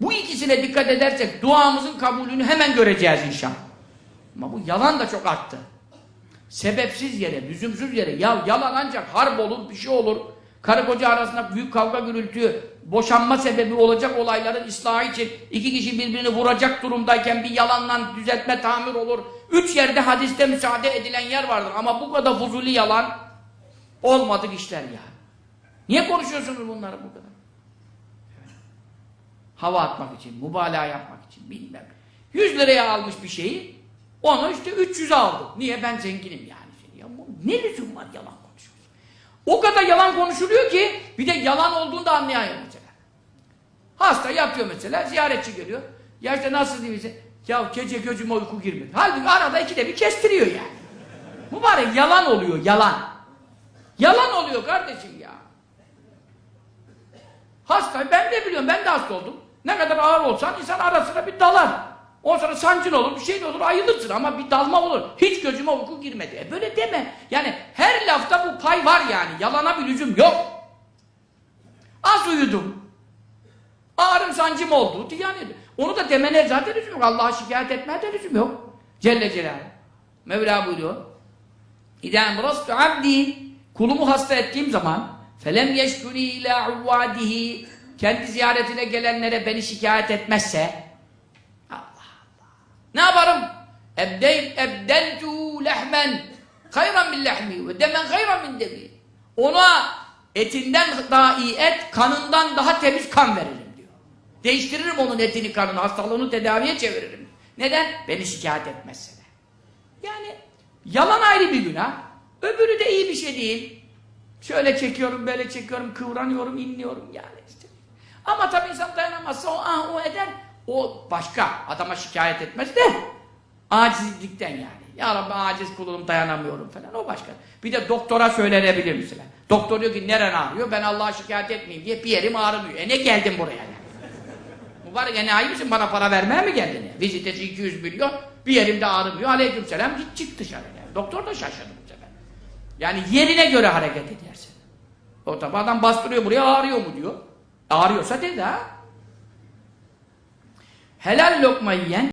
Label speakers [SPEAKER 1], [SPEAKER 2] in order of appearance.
[SPEAKER 1] Bu ikisine dikkat edersek duamızın kabulünü hemen göreceğiz inşallah. Ama bu yalan da çok arttı. Sebepsiz yere, lüzumsuz yere. Ya yalan ancak harp olur, bir şey olur. Karı koca arasında büyük kavga gürültü, boşanma sebebi olacak olayların ıslahı için iki kişi birbirini vuracak durumdayken bir yalanla düzeltme tamir olur. Üç yerde hadiste müsaade edilen yer vardır. Ama bu kadar fuzuli yalan olmadık işler ya. Niye konuşuyorsunuz bunları bu kadar? Hava atmak için, mübalağa yapmak için bilmem. 100 liraya almış bir şeyi onu işte 300'e aldı. Niye? Ben zenginim yani. Ya ne lüzum var yalan konuşuyorsun? O kadar yalan konuşuluyor ki bir de yalan olduğunu da anlayamıyor mesela. Hasta yatıyor mesela, ziyaretçi geliyor. Ya işte nasıl misin? Ya gece gözüme uyku girmedi. Halbuki arada ikide bir kestiriyor yani. Mübarek yalan oluyor, yalan. Yalan oluyor kardeşim ya. Hasta, ben de biliyorum, ben de hasta oldum. Ne kadar ağır olsan insan arasına bir dalar. O sonra sancın olur, bir şey de olur, ayılırsın ama bir dalma olur. Hiç gözüme uyku girmedi. E böyle deme. Yani her lafta bu pay var yani. Yalana bir lüzum yok. Az uyudum. Ağrım sancım oldu. Yani onu da demene zaten lüzum yok. Allah'a şikayet etmeye de lüzum yok. Celle Celaluhu. Mevla buyuruyor. İdâ emrastu abdin kulumu hasta ettiğim zaman felem yeşkuni ila uvvadihi kendi ziyaretine gelenlere beni şikayet etmezse Allah Allah. Ne yaparım? Ebdey ebdentu lehmen hayran min lehmi ve demen hayran min demi. Ona etinden daha iyi et, kanından daha temiz kan veririm diyor. Değiştiririm onun etini, kanını, hastalığını tedaviye çeviririm. Neden? Beni şikayet etmezse de. Yani yalan ayrı bir günah. Öbürü de iyi bir şey değil. Şöyle çekiyorum, böyle çekiyorum, kıvranıyorum, inliyorum yani işte. Ama tabii insan dayanamazsa o ah o eder. O başka. Adama şikayet etmez de acizlikten yani. Ya Rabbi aciz kulum dayanamıyorum falan o başka. Bir de doktora söylenebilir mesela. Doktor diyor ki neren ağrıyor? Ben Allah'a şikayet etmeyeyim diye bir yerim ağrımıyor. E ne geldin buraya yani? Mübarek enayi misin bana para vermeye mi geldin? ya? Vizitesi 200 milyon bir yerimde ağrımıyor. Aleykümselam git çık dışarı. Yani. Doktor da şaşırdı bu sefer. Yani yerine göre hareket edersin. O tabi adam bastırıyor buraya ağrıyor mu diyor. Ağrıyorsa dedi ha. Helal lokma yiyen